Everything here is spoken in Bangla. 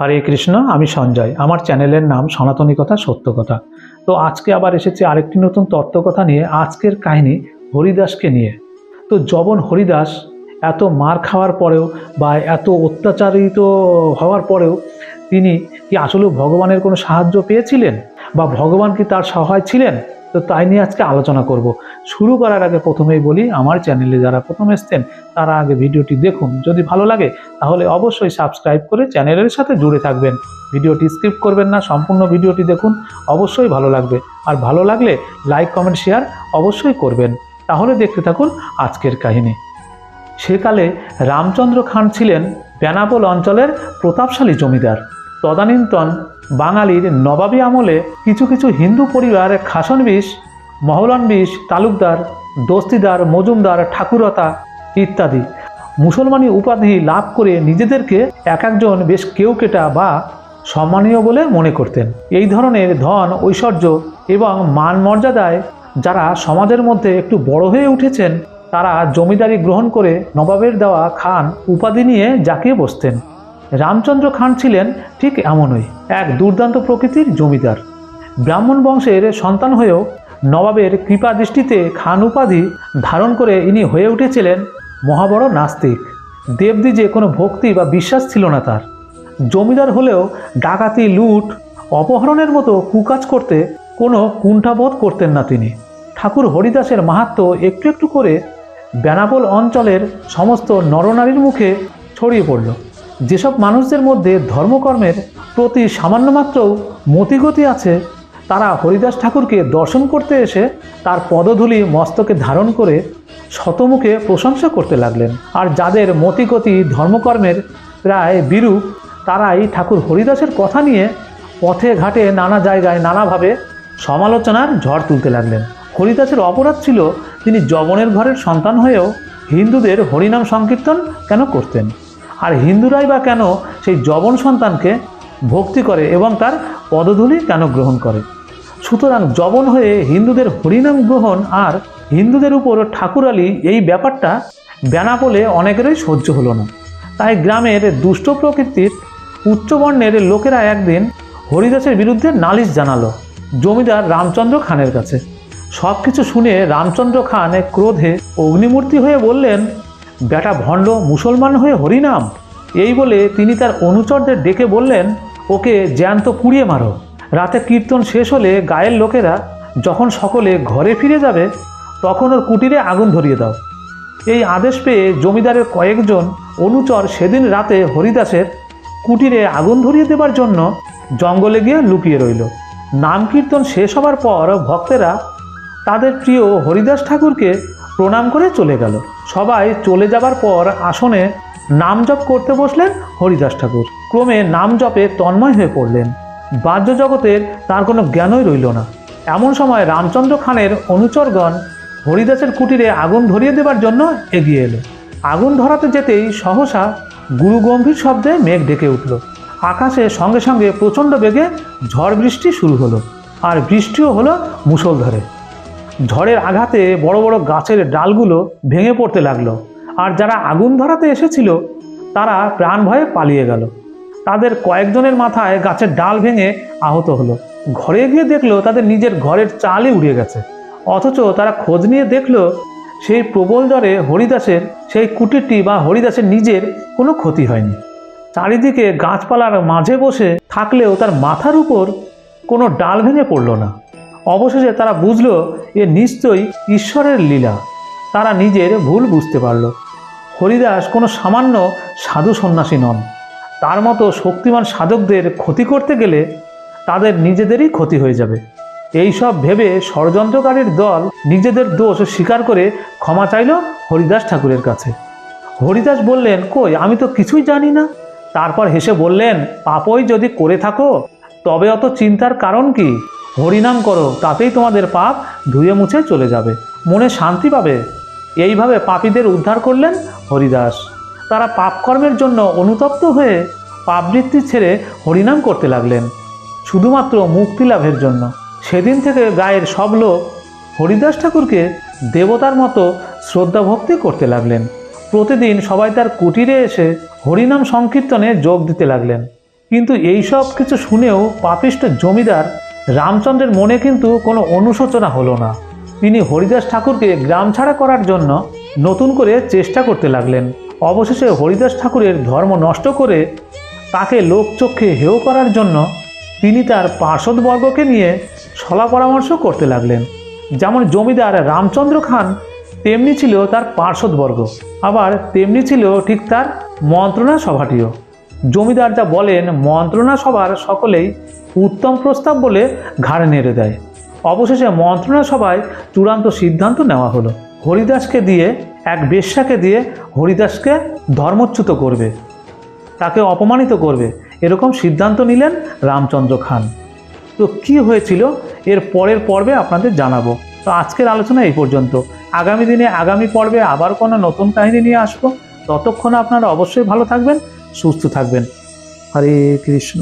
হরে কৃষ্ণ, আমি সঞ্জয়। আমার চ্যানেলের নাম সনাতনী কথা, সত্য কথা। তো আজকে আবার এসেছি আরেকটি নতুন তত্ত্বকথা নিয়ে আজকের কাহিনী হরিদাসকে নিয়ে। তো জবন হরিদাস এত মার খাওয়ার পরেও বা এত অত্যাচারিত হওয়ার পরেও তিনি কি আসলে ভগবানের কোনো সাহায্য পেয়েছিলেন? বা ভগবান কি তার সহায় ছিলেন? তো তাই নিয়ে আজকে আলোচনা করব। শুরু করার আগে প্রথমেই বলি, আমার চ্যানেলে যারা প্রথম এসছেন, তারা আগে ভিডিওটি দেখুন। যদি ভালো লাগে, তাহলে অবশ্যই সাবস্ক্রাইব করে চ্যানেলের সাথে জুড়ে থাকবেন। ভিডিওটি স্কিপ করবেন না, সম্পূর্ণ ভিডিওটি দেখুন, অবশ্যই ভালো লাগবে। আর ভালো লাগলে লাইক, কমেন্ট, শেয়ার অবশ্যই করবেন। তাহলে দেখতে থাকুন আজকের কাহিনী। সেকালে রামচন্দ্র খান ছিলেন বেনাপোল অঞ্চলের প্রতাপশালী জমিদার। তদানীন্তন বাঙালির নবাবী আমলে কিছু কিছু হিন্দু পরিবার খাসন বিষ, মহলন বিষ, তালুকদার, দস্তিদার, মজুমদার, ঠাকুরতা ইত্যাদি। মুসলমানি উপাধি লাভ করে নিজেদেরকে এক একজন বেশ কেউকেটা বা সম্মানীয় বলে মনে করতেন। এই ধরনের ধন, ঐশ্বর্য এবং মান মর্যাদায় যারা সমাজের মধ্যে একটু বড় হয়ে উঠেছেন, তারা জমিদারি গ্রহণ করে নবাবের দেওয়া খান উপাধি নিয়ে জাকিয়ে বসতেন। রামচন্দ্র খান ছিলেন ঠিক এমনই এক দুর্দান্ত প্রকৃতির জমিদার। ব্রাহ্মণ বংশের সন্তান হয়েও নবাবের কৃপা দৃষ্টিতে খান উপাধি ধারণ করে ইনি হয়ে উঠেছিলেন মহাবড় নাস্তিক। দেবদ্বিজে কোনো ভক্তি বা বিশ্বাস ছিল না তার। জমিদার হলেও ডাকাতি, লুট, অপহরণের মতো কুকাজ করতে কোনো কুণ্ঠাবোধ করতেন না তিনি। ঠাকুর হরিদাসের মাহাত্ম একটু একটু করে বেনাপোল অঞ্চলের সমস্ত নরনারীর মুখে ছড়িয়ে পড়ল। যেসব মানুষদের মধ্যে ধর্মকর্মের প্রতি সামান্য মাত্রও মতিগতি আছে, তারা হরিদাস ঠাকুরকে দর্শন করতে এসে তার পদধূলি মস্তকে ধারণ করে শতমুখে প্রশংসা করতে লাগলেন। আর যাদের মতিগতি ধর্মকর্মের প্রায় বিরূপ, তারাই ঠাকুর হরিদাসের কথা নিয়ে পথে ঘাটে নানা জায়গায় নানাভাবে সমালোচনার ঝড় তুলতে লাগলেন। হরিদাসের অপরাধ ছিল তিনি জবনের ঘরের সন্তান হয়েও হিন্দুদের হরিনাম সংকীর্তন কেন করতেন? আর হিন্দুরাই বা কেন সেই জবন সন্তানকে ভক্তি করে এবং তার পদধূলি কেন গ্রহণ করে? সুতরাং জবন হয়ে হিন্দুদের হরিনাম গ্রহণ আর হিন্দুদের উপর ঠাকুরালি এই ব্যাপারটা বেনাপোলে অনেকেরই সহ্য হলো না। তাই গ্রামের দুষ্ট প্রকৃতির উচ্চবর্ণের লোকেরা একদিন হরিদাসের বিরুদ্ধে নালিশ জানালো জমিদার রামচন্দ্র খানের কাছে। সব কিছু শুনে রামচন্দ্র খান ক্রোধে অগ্নিমূর্তি হয়ে বললেন বেটা ভণ্ড মুসলমান হয়ে হরিনাম। এই বলে তিনি তার অনুচরদের ডেকে বললেন, ওকে জ্যান্ত পুড়িয়ে মারো। রাতে কীর্তন শেষ হলে গায়ের লোকেরা যখন সকলে ঘরে ফিরে যাবে, তখন ওর কুটিরে আগুন ধরিয়ে দাও। এই আদেশ পেয়ে জমিদারের কয়েকজন অনুচর সেদিন রাতে হরিদাসের কুটিরে আগুন ধরিয়ে দেবার জন্য জঙ্গলে গিয়ে লুকিয়ে রইল। নাম কীর্তন শেষ হবার পর ভক্তেরা তাদের প্রিয় হরিদাস ঠাকুরকে প্রণাম করে চলে গেল। সবাই চলে যাবার পর আসনে নাম জপ করতে বসলেন হরিদাস ঠাকুর। ক্রমে নাম জপে তন্ময় হয়ে পড়লেন। বাহ্য জগতের তার কোনো জ্ঞানই রইল না। এমন সময় রামচন্দ্র খানের অনুচরগণ হরিদাসের কুটিরে আগুন ধরিয়ে দেবার জন্য এগিয়ে এলো। আগুন ধরাতে যেতেই সহসা গুরুগম্ভীর শব্দে মেঘ ডেকে উঠল। আকাশে সঙ্গে সঙ্গে প্রচণ্ড বেগে ঝড় বৃষ্টি শুরু হলো। আর বৃষ্টিও হলো মুষলধারে। ঝড়ের আঘাতে বড় বড় গাছের ডালগুলো ভেঙে পড়তে লাগল। আর যারা আগুন ধরাতে এসেছিল, তারা প্রাণ ভয়ে পালিয়ে গেল। তাদের কয়েকজনের মাথায় গাছের ডাল ভেঙে আহত হলো। ঘরে গিয়ে দেখল তাদের নিজের ঘরের চালই উড়ে গেছে। অথচ তারা খোঁজ নিয়ে দেখল, সেই প্রবল জ্বরে হরিদাসের, সেই কুটিরটি বা হরিদাসের নিজের কোনো ক্ষতি হয়নি। চারিদিকে গাছপালার মাঝে বসে থাকলেও তার মাথার উপর কোনো ডাল ভেঙে পড়ল না। অবশেষে তারা বুঝলো এ নিশ্চয়ই ঈশ্বরের লীলা। তারা নিজের ভুল বুঝতে পারল। হরিদাস কোনো সামান্য সাধু সন্ন্যাসী নন। তার মতো শক্তিমান সাধকদের ক্ষতি করতে গেলে তাদের নিজেদেরই ক্ষতি হয়ে যাবে। এই সব ভেবে ষড়যন্ত্রকারীর দল নিজেদের দোষ স্বীকার করে ক্ষমা চাইল হরিদাস ঠাকুরের কাছে। হরিদাস বললেন, কই, আমি তো কিছুই জানি না। তারপর হেসে বললেন, পাপই যদি করে থাকো, তবে অত চিন্তার কারণ কি? হরিনাম করো, তাতেই তোমাদের পাপ ধুয়ে মুছে চলে যাবে। মনে শান্তি পাবে? এইভাবে পাপীদের উদ্ধার করলেন হরিদাস। তারা পাপকর্মের জন্য অনুতপ্ত হয়ে পাপবৃত্তি ছেড়ে হরিনাম করতে লাগলেন। শুধুমাত্র মুক্তি লাভের জন্য। সেদিন থেকে গায়ের সব লোক হরিদাস ঠাকুরকে দেবতার মতো শ্রদ্ধা ভক্তি করতে লাগলেন। প্রতিদিন সবাই তার কুটিরে এসে হরিনাম সংকীর্তনে যোগ দিতে লাগলেন। কিন্তু এই সব কিছু শুনেও পাপিষ্ট জমিদার রামচন্দ্রের মনে কিন্তু কোনো অনুশোচনা হলো না। তিনি হরিদাস ঠাকুরকে গ্রাম ছাড়া করার জন্য নতুন করে চেষ্টা করতে লাগলেন। অবশেষে হরিদাস ঠাকুরের ধর্ম নষ্ট করে তাকে লোকচক্ষে হেয় করার জন্য তিনি তার পার্শ্বদবর্গকে নিয়ে সলা পরামর্শ করতে লাগলেন। যেমন জমিদার রামচন্দ্র খান, তেমনি ছিল তার পার্শ্বদবর্গ আবার তেমনি ছিল ঠিক তার মন্ত্রণা সভাটিও। জমিদার যা বলেন, মন্ত্রণা সভার সকলেই উত্তম প্রস্তাব বলে ঘাড়ে নেড়ে দেয়। অবশেষে মন্ত্রণা সভায় চূড়ান্ত সিদ্ধান্ত নেওয়া হলো। হরিদাসকে দিয়ে, এক বেশ্যাকে দিয়ে হরিদাসকে ধর্মচ্যুত করবে। তাকে অপমানিত করবে। এরকম সিদ্ধান্ত নিলেন রামচন্দ্র খান। তো কি হয়েছিল? এর পরের পর্বে আপনাদের জানাব। তো আজকের আলোচনা এই পর্যন্ত। আগামী দিনে আগামী পর্বে আবার কোনো নতুন কাহিনী নিয়ে আসব। ততক্ষণ আপনারা অবশ্যই ভালো থাকবেন। সুস্থ থাকবেন। হরে কৃষ্ণ।